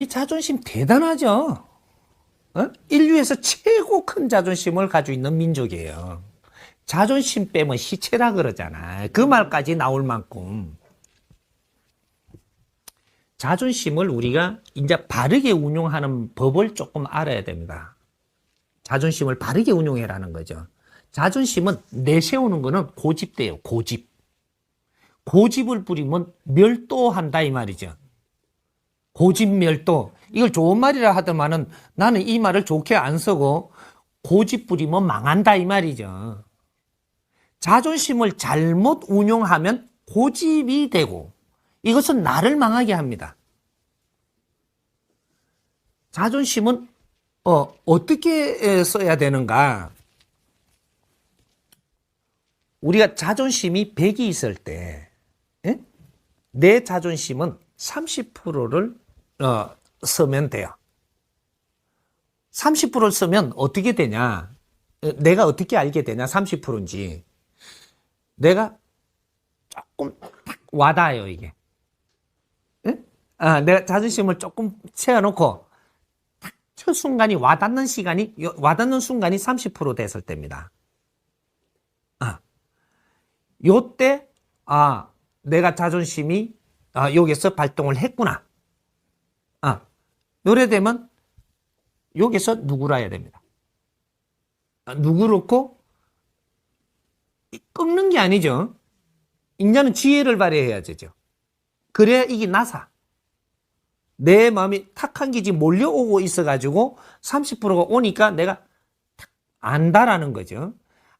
이 자존심 대단하죠. 어? 인류에서 최고 큰 자존심을 가지고 있는 민족이에요. 자존심 빼면 시체라 그러잖아. 그 말까지 나올 만큼. 자존심을 우리가 이제 바르게 운용하는 법을 조금 알아야 됩니다. 자존심을 바르게 운용해라는 거죠. 자존심은 내세우는 거는 고집돼요. 고집. 고집을 부리면 멸도한다 이 말이죠. 고집 멸도. 이걸 좋은 말이라 하더만은 나는 이 말을 좋게 안 쓰고 고집 부리면 망한다 이 말이죠. 자존심을 잘못 운용하면 고집이 되고 이것은 나를 망하게 합니다. 자존심은 어, 어떻게 써야 되는가? 우리가 자존심이 100이 있을 때, 예? 내 자존심은 30%를 어, 쓰면 돼요. 30%를 쓰면 어떻게 되냐? 어, 내가 어떻게 알게 되냐? 30%인지. 내가 조금 딱 와닿아요, 이게. 예? 아, 내가 자존심을 조금 채워놓고 딱첫 순간이 와닿는 시간이, 요- 와닿는 순간이 30% 됐을 때입니다. 아, 요때, 아, 내가 자존심이, 아, 여기서 발동을 했구나. 아, 요래 되면, 여기서 누구라 해야 됩니다. 아, 누구렇고, 이- 꺾는 게 아니죠. 인자는 지혜를 발휘해야 되죠. 그래야 이게 나사. 내 마음이 탁한 기지 몰려오고 있어가지고 30%가 오니까 내가 탁 안다라는 거죠.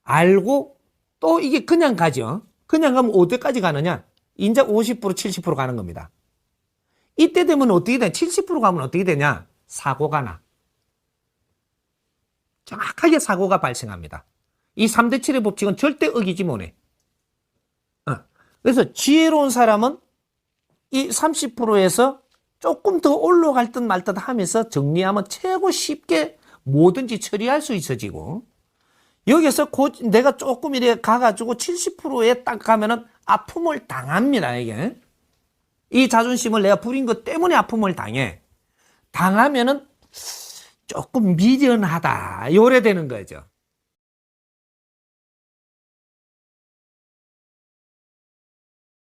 알고 또 이게 그냥 가죠. 그냥 가면 어디까지 가느냐? 인자 50% 70% 가는 겁니다. 이때 되면 어떻게 돼? 70% 가면 어떻게 되냐? 사고가 나. 정확하게 사고가 발생합니다. 이 3대 7의 법칙은 절대 어기지 못해. 어. 그래서 지혜로운 사람은 이 30%에서 조금 더 올라갈 듯 말 듯 하면서 정리하면 최고 쉽게 뭐든지 처리할 수 있어지고 여기서 고, 내가 조금 이래 가가지고 70%에 딱 가면은 아픔을 당합니다, 이게. 이 자존심을 내가 부린 것 때문에 아픔을 당해. 당하면은 조금 미련하다. 요래 되는 거죠.